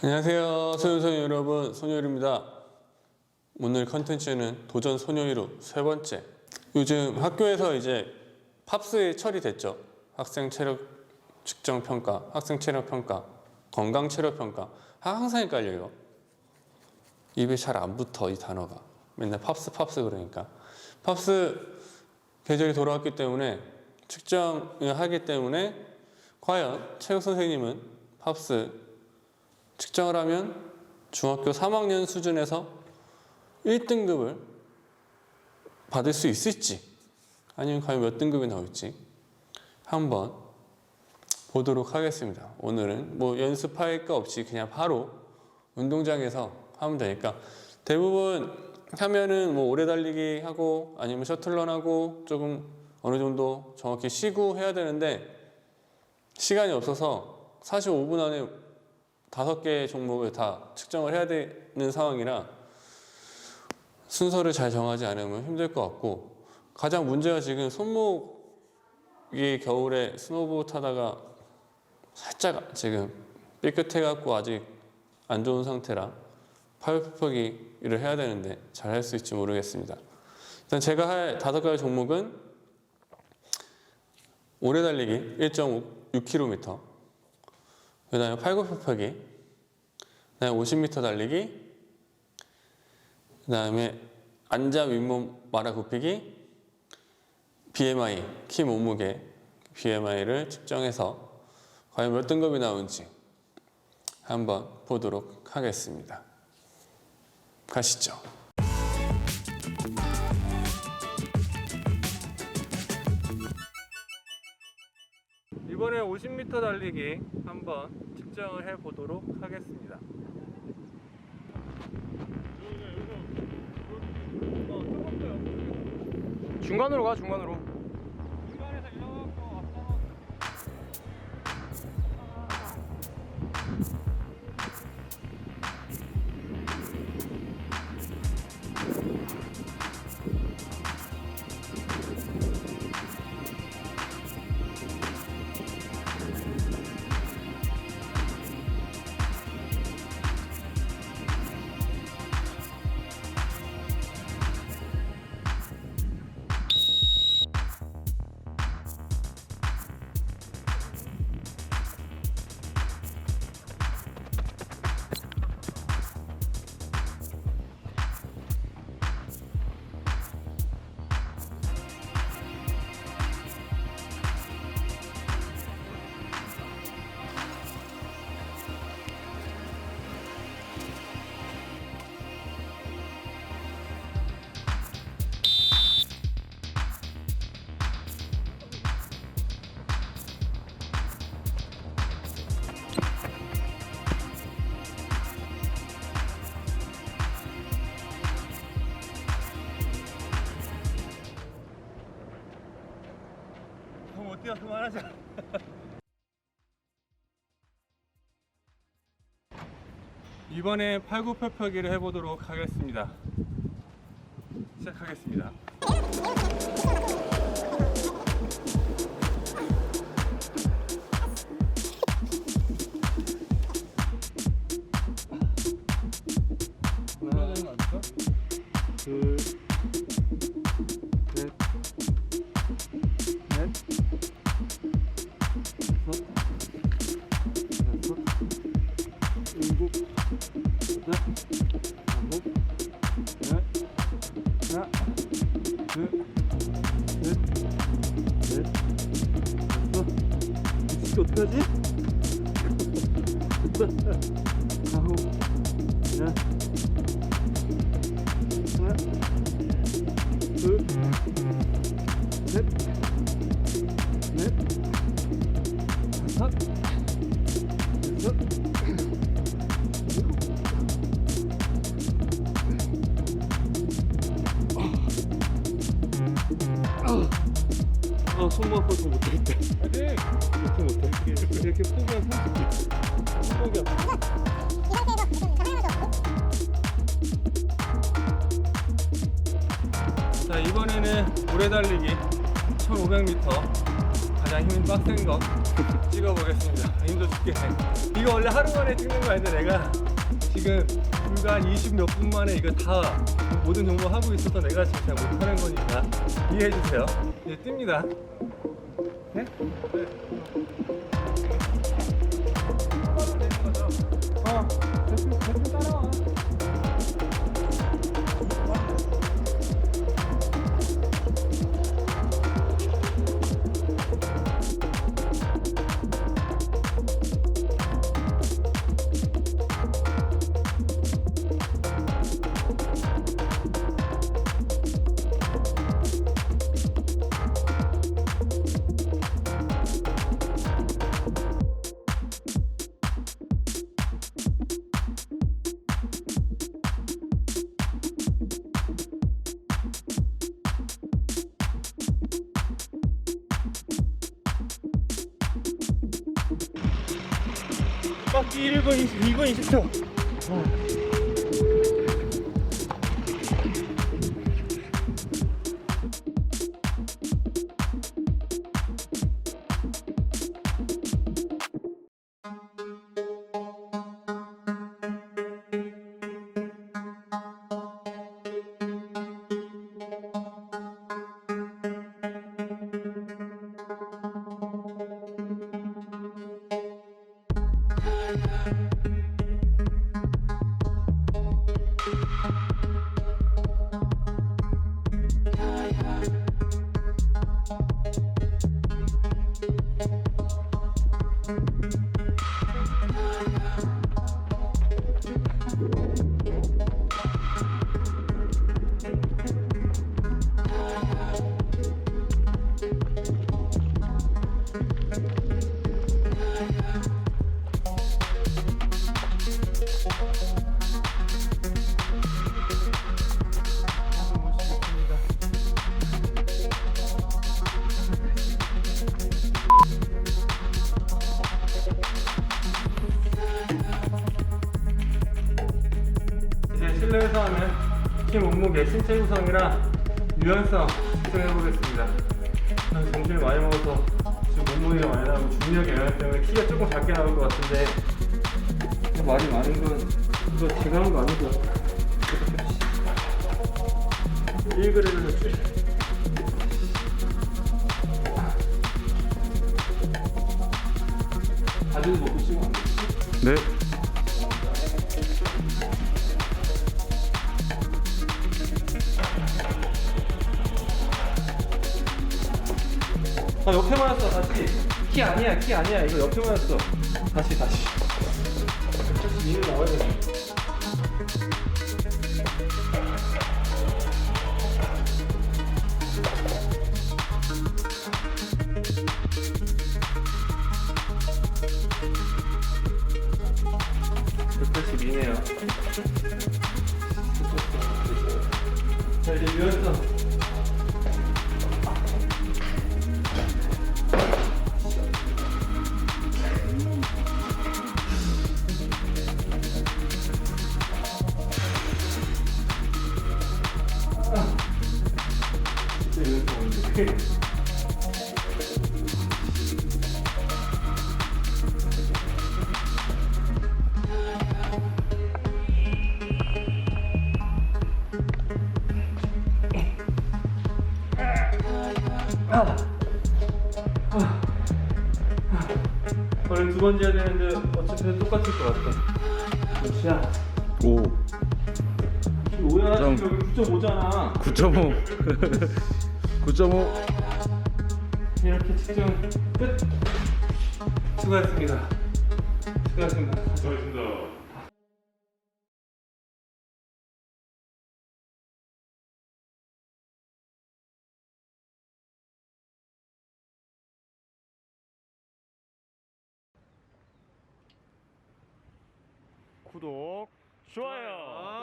안녕하세요. 소녀소녀 여러분. 소녀일입니다. 오늘 컨텐츠는 도전 소녀이루 세 번째. 요즘 학교에서 이제 팝스에 처리됐죠. 학생 체력 측정 평가 학생 체력 평가 건강 체력 평가. 항상 헷갈려요. 입에 잘 안 붙어 이 단어가. 맨날 팝스 팝스 그러니까. 팝스 계절이 돌아왔기 때문에 측정을 하기 때문에 과연 체육 선생님은 팝스 측정을 하면 중학교 3학년 수준에서 1등급을 받을 수 있을지 아니면 과연 몇 등급이 나올지 한번 보도록 하겠습니다. 오늘은 뭐 연습할 거 없이 그냥 바로 운동장에서 하면 되니까 대부분 하면은 뭐 오래 달리기 하고 아니면 셔틀런 하고 조금 어느 정도 정확히 쉬고 해야 되는데 시간이 없어서 45분 안에 다섯 개의 종목을 다 측정을 해야 되는 상황이라 순서를 잘 정하지 않으면 힘들 것 같고 가장 문제가 지금 손목이 겨울에 스노보드 타다가 살짝 지금 삐끗해 갖고 아직 안 좋은 상태라 팔굽혀펴기를 해야 되는데 잘 할 수 있을지 모르겠습니다. 일단 제가 할 다섯 가지 종목은 오래 달리기 1.6km 그 다음에 팔굽혀펴기 그 다음에 50m 달리기 그 다음에 앉아 윗몸 말아 굽히기 BMI 키 몸무게 BMI를 측정해서 과연 몇 등급이 나오는지 한번 보도록 하겠습니다. 가시죠 이번에 50m 달리기 한번 측정을 해 보도록 하겠습니다. 중간으로 가 중간으로 그럼 어때요? 그만하자. 이번에 팔굽혀펴기를 해보도록 하겠습니다. 시작하겠습니다. 아홉, 열, 하나, 아, 아, 손목 아파서 못하겠다. 화이팅! 못해, 못해. 이렇게 포기한 30개. 포기 아파. 자, 이번에는 오래 달리기 1500m 가장 힘 빡센 거 찍어보겠습니다. 힘도 죽겠네. 이거 원래 하루 만에 찍는 거 아닌데 내가 지금 불과 한20몇 분 만에 이거 다 모든 정보 하고 있어서 내가 잘 못하는 거니까 이해해 주세요. 이제 뜹니다. 네? 네. 어, 대충, 대충 따라와. 깎기 1분 20, 2분 20초. 이 실내에서 하는 키 몸무게, 신체 구성이랑 유연성 측정해 보겠습니다. 저는 점심을 많이 먹어서 지금 몸무게가 많이 나오고 중력 영향 때문에 키가 조금 작게 나올 것 같은데 말이 많은 건 이거 제가 한 거 아니고 1g을 줄 가지고 먹고 싶으면 안 돼. 네. 아 옆에 맞았어 다시. 키 아니야 키 아니야. 이거 옆에 맞았어. 다시 다시. 위로 나와야 돼 두 번째 해야 되는데 어차피 똑같을 것 같아. 몇이야? 5. 5야 좀. 지금 여기 9.5잖아. 9.5. 9.5. 이렇게 측정 끝. 수고하셨습니다. 수고하셨습니다. 수고하셨습니다. 구독, 좋아요.